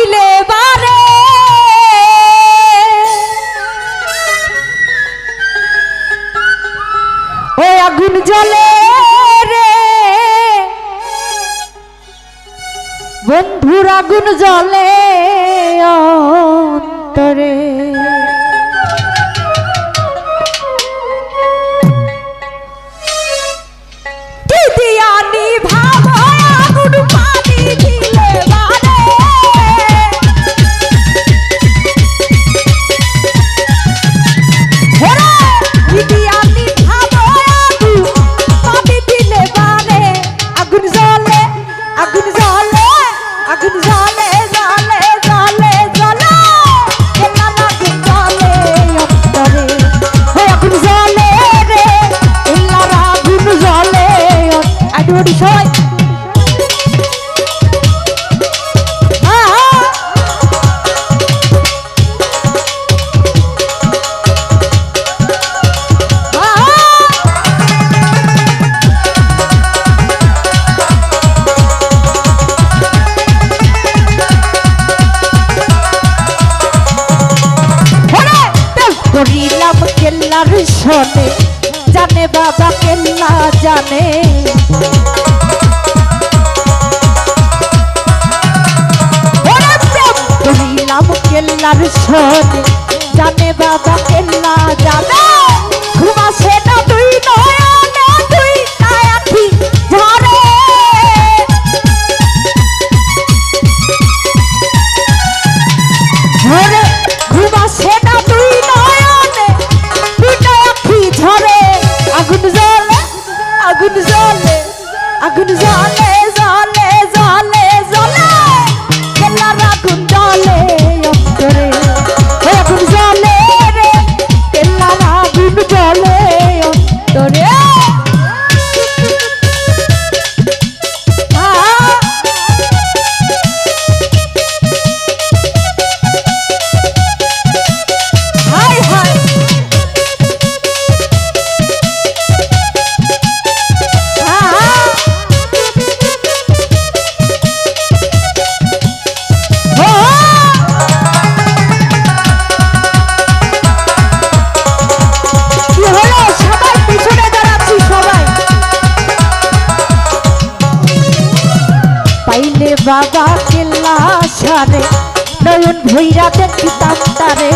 পাইলে বারে। ও আগুন জলে রে। বন্ধুর আগুন জলে অন্তরে। তেল করিলাম কেল্লার শোনে। জানে বাবা কেল্লা জানে। করিলাম কেল্লার শোনে জানে বাবা কেল্লা, জানে। ঘুমাসে না তুই নয়নে তুই আখি ঝরে? ঝরে ঘুমাসে না তুই নয়নে দুটো আখি ঝরে? আগুন জ্বলে আগুন জ্বলে আগুন জ্বলে। বাবা কেল্লা সারে নয়ন ভৈরা দেখিতাম তারে।